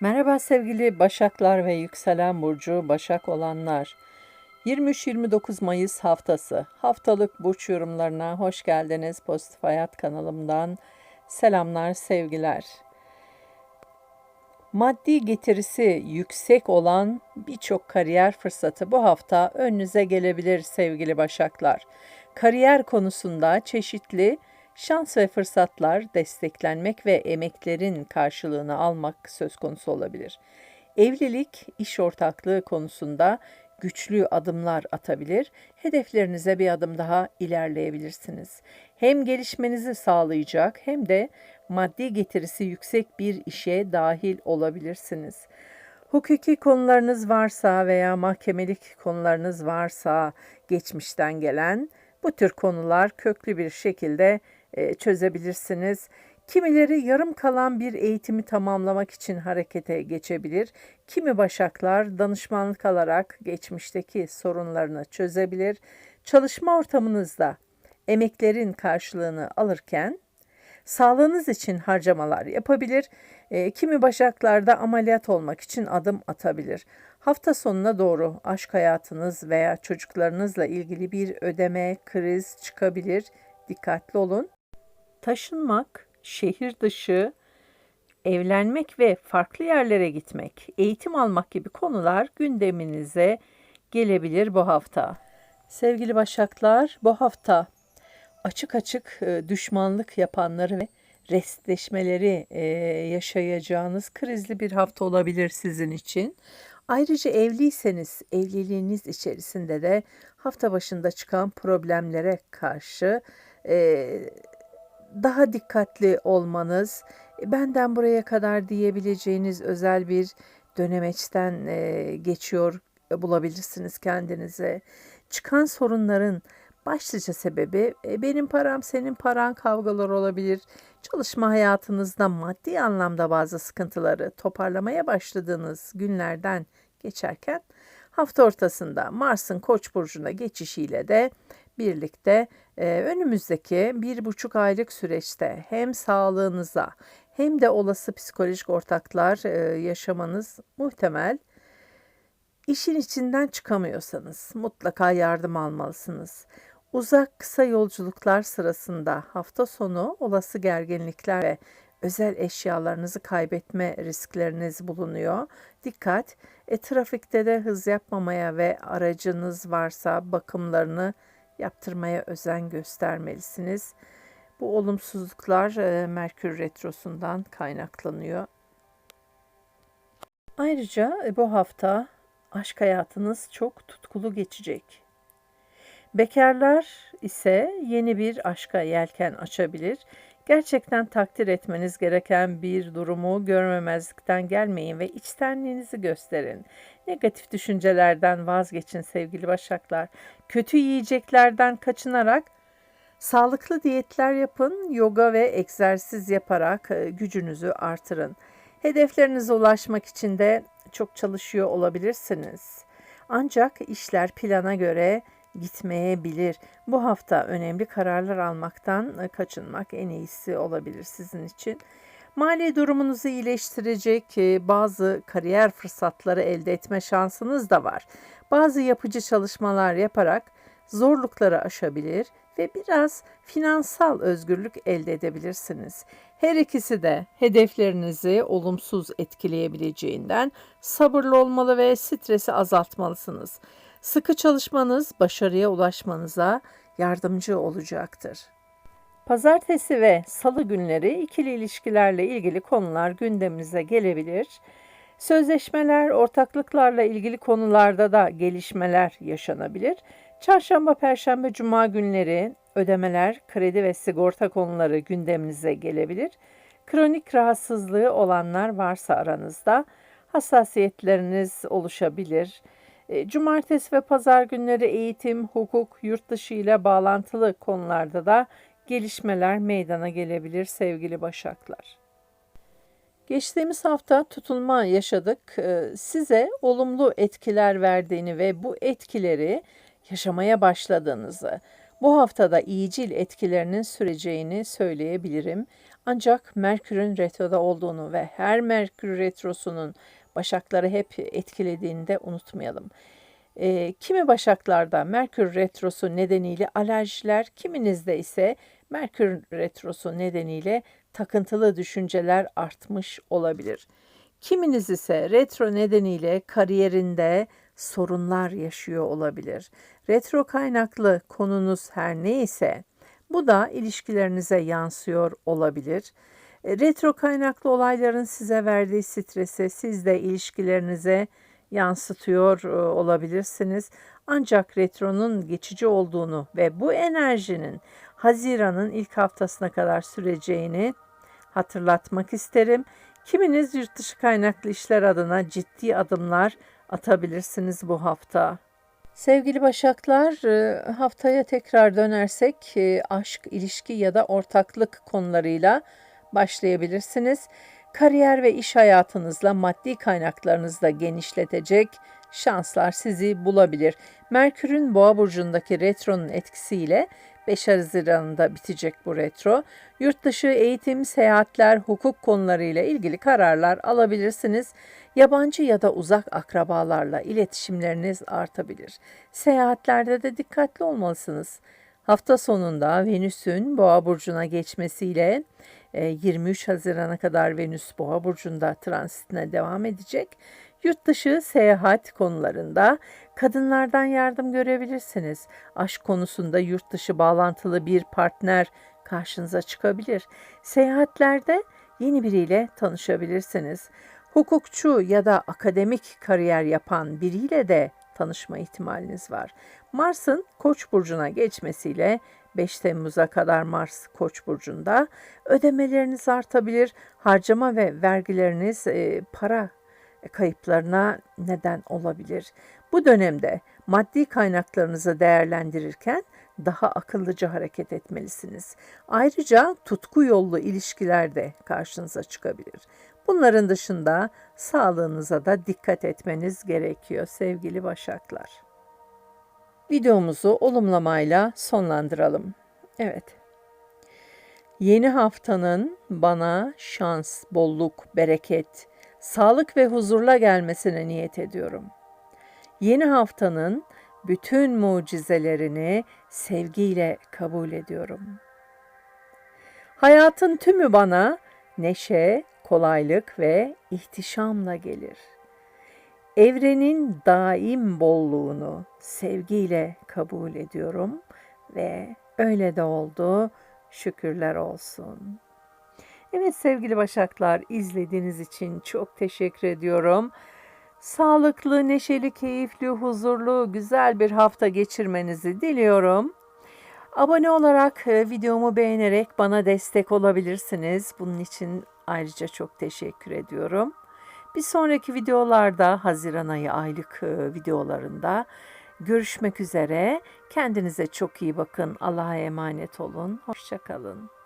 Merhaba sevgili Başaklar ve yükselen burcu Başak olanlar. 23-29 Mayıs haftası haftalık burç yorumlarına hoş geldiniz. Pozitif Hayat kanalımdan selamlar, sevgiler. Maddi getirisi yüksek olan birçok kariyer fırsatı bu hafta önünüze gelebilir sevgili Başaklar. Kariyer konusunda çeşitli şans ve fırsatlar desteklenmek ve emeklerin karşılığını almak söz konusu olabilir. Evlilik, iş ortaklığı konusunda güçlü adımlar atabilir, hedeflerinize bir adım daha ilerleyebilirsiniz. Hem gelişmenizi sağlayacak hem de maddi getirisi yüksek bir işe dahil olabilirsiniz. Hukuki konularınız varsa veya mahkemelik konularınız varsa geçmişten gelen bu tür konular köklü bir şekilde çözebilirsiniz. Kimileri yarım kalan bir eğitimi tamamlamak için harekete geçebilir. Kimi başaklar danışmanlık alarak geçmişteki sorunlarını çözebilir. Çalışma ortamınızda emeklerin karşılığını alırken sağlığınız için harcamalar yapabilir. E, kimi başaklarda ameliyat olmak için adım atabilir. Hafta sonuna doğru aşk hayatınız veya çocuklarınızla ilgili bir ödeme, kriz çıkabilir. Dikkatli olun. Taşınmak, şehir dışı, evlenmek ve farklı yerlere gitmek, eğitim almak gibi konular gündeminize gelebilir bu hafta. Sevgili Başaklar, bu hafta açık açık e, düşmanlık yapanları ve restleşmeleri e, yaşayacağınız krizli bir hafta olabilir sizin için. Ayrıca evliyseniz evliliğiniz içerisinde de hafta başında çıkan problemlere karşı e, daha dikkatli olmanız, benden buraya kadar diyebileceğiniz özel bir dönemeçten e, geçiyor bulabilirsiniz kendinize. Çıkan sorunların başlıca sebebi e, benim param senin paran kavgalar olabilir. Çalışma hayatınızda maddi anlamda bazı sıkıntıları toparlamaya başladığınız günlerden geçerken hafta ortasında Mars'ın Koç burcuna geçişiyle de birlikte e, önümüzdeki bir buçuk aylık süreçte hem sağlığınıza hem de olası psikolojik ortaklar e, yaşamanız muhtemel. İşin içinden çıkamıyorsanız mutlaka yardım almalısınız. Uzak kısa yolculuklar sırasında hafta sonu olası gerginlikler ve özel eşyalarınızı kaybetme riskleriniz bulunuyor. Dikkat! E, trafikte de hız yapmamaya ve aracınız varsa bakımlarını yaptırmaya özen göstermelisiniz. Bu olumsuzluklar e, Merkür Retrosu'ndan kaynaklanıyor. Ayrıca e, bu hafta aşk hayatınız çok tutkulu geçecek. Bekarlar ise yeni bir aşka yelken açabilir. Gerçekten takdir etmeniz gereken bir durumu görmemezlikten gelmeyin ve içtenliğinizi gösterin. Negatif düşüncelerden vazgeçin sevgili başaklar. Kötü yiyeceklerden kaçınarak sağlıklı diyetler yapın, yoga ve egzersiz yaparak e, gücünüzü artırın. Hedeflerinize ulaşmak için de çok çalışıyor olabilirsiniz. Ancak işler plana göre gitmeyebilir. Bu hafta önemli kararlar almaktan e, kaçınmak en iyisi olabilir sizin için. Mali durumunuzu iyileştirecek e, bazı kariyer fırsatları elde etme şansınız da var. Bazı yapıcı çalışmalar yaparak zorlukları aşabilir ve biraz finansal özgürlük elde edebilirsiniz. Her ikisi de hedeflerinizi olumsuz etkileyebileceğinden sabırlı olmalı ve stresi azaltmalısınız. Sıkı çalışmanız başarıya ulaşmanıza yardımcı olacaktır. Pazartesi ve salı günleri ikili ilişkilerle ilgili konular gündemimize gelebilir. Sözleşmeler, ortaklıklarla ilgili konularda da gelişmeler yaşanabilir. Çarşamba, perşembe, cuma günleri ödemeler, kredi ve sigorta konuları gündeminize gelebilir. Kronik rahatsızlığı olanlar varsa aranızda hassasiyetleriniz oluşabilir. E, cumartesi ve pazar günleri eğitim, hukuk, yurt dışı ile bağlantılı konularda da gelişmeler meydana gelebilir sevgili başaklar. Geçtiğimiz hafta tutulma yaşadık. E, size olumlu etkiler verdiğini ve bu etkileri yaşamaya başladığınızı, bu haftada iyicil etkilerinin süreceğini söyleyebilirim. Ancak Merkür'ün retroda olduğunu ve her Merkür retrosunun başakları hep etkilediğini de unutmayalım. E, kimi başaklarda Merkür retrosu nedeniyle alerjiler, kiminizde ise Merkür retrosu nedeniyle takıntılı düşünceler artmış olabilir. Kiminiz ise retro nedeniyle kariyerinde sorunlar yaşıyor olabilir. Retro kaynaklı konunuz her neyse bu da ilişkilerinize yansıyor olabilir. E, Retro kaynaklı olayların size verdiği stresi siz de ilişkilerinize yansıtıyor e, olabilirsiniz. Ancak retronun geçici olduğunu ve bu enerjinin Haziran'ın ilk haftasına kadar süreceğini hatırlatmak isterim. Kiminiz yurt dışı kaynaklı işler adına ciddi adımlar atabilirsiniz bu hafta. Sevgili Başaklar, e, haftaya tekrar dönersek e, aşk, ilişki ya da ortaklık konularıyla başlayabilirsiniz. Kariyer ve iş hayatınızla maddi kaynaklarınızı da genişletecek şanslar sizi bulabilir. Merkür'ün Boğa burcundaki retronun etkisiyle 5 Haziran'da bitecek bu retro. Yurt dışı eğitim, seyahatler, hukuk konularıyla ilgili kararlar alabilirsiniz. Yabancı ya da uzak akrabalarla iletişimleriniz artabilir. Seyahatlerde de dikkatli olmalısınız. Hafta sonunda Venüs'ün Boğa burcuna geçmesiyle 23 Haziran'a kadar Venüs Boğa burcunda transitine devam edecek. Yurt dışı seyahat konularında kadınlardan yardım görebilirsiniz. Aşk konusunda yurt dışı bağlantılı bir partner karşınıza çıkabilir. Seyahatlerde yeni biriyle tanışabilirsiniz. Hukukçu ya da akademik kariyer yapan biriyle de tanışma ihtimaliniz var. Mars'ın Koç burcuna geçmesiyle 5 Temmuz'a kadar Mars Koç burcunda ödemeleriniz artabilir. Harcama ve vergileriniz e, para kayıplarına neden olabilir. Bu dönemde maddi kaynaklarınızı değerlendirirken daha akıllıca hareket etmelisiniz. Ayrıca tutku yollu ilişkiler de karşınıza çıkabilir. Bunların dışında sağlığınıza da dikkat etmeniz gerekiyor sevgili başaklar. Videomuzu olumlamayla sonlandıralım. Evet. Yeni haftanın bana şans, bolluk, bereket, sağlık ve huzurla gelmesine niyet ediyorum. Yeni haftanın bütün mucizelerini sevgiyle kabul ediyorum. Hayatın tümü bana neşe, kolaylık ve ihtişamla gelir. Evrenin daim bolluğunu sevgiyle kabul ediyorum ve öyle de oldu. Şükürler olsun. Evet sevgili Başaklar izlediğiniz için çok teşekkür ediyorum. Sağlıklı, neşeli, keyifli, huzurlu, güzel bir hafta geçirmenizi diliyorum. Abone olarak e, videomu beğenerek bana destek olabilirsiniz. Bunun için ayrıca çok teşekkür ediyorum. Bir sonraki videolarda Haziran ayı aylık e, videolarında görüşmek üzere. Kendinize çok iyi bakın. Allah'a emanet olun. Hoşçakalın.